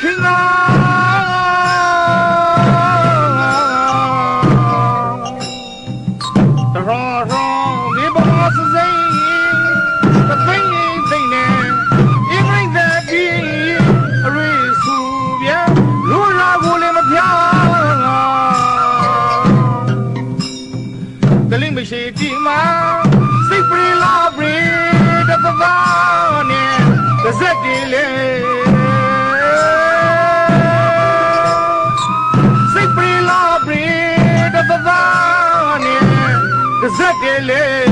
ခင်ဗျာတရောရောမိဘစစိမ့်တသိမ့်သိမ့်နေအင်္ဂလိပ်သာပြီးအရိစုပြလူလာကိုလည်းမဖြားတလိမ့်မရှိပြီမှာ စိ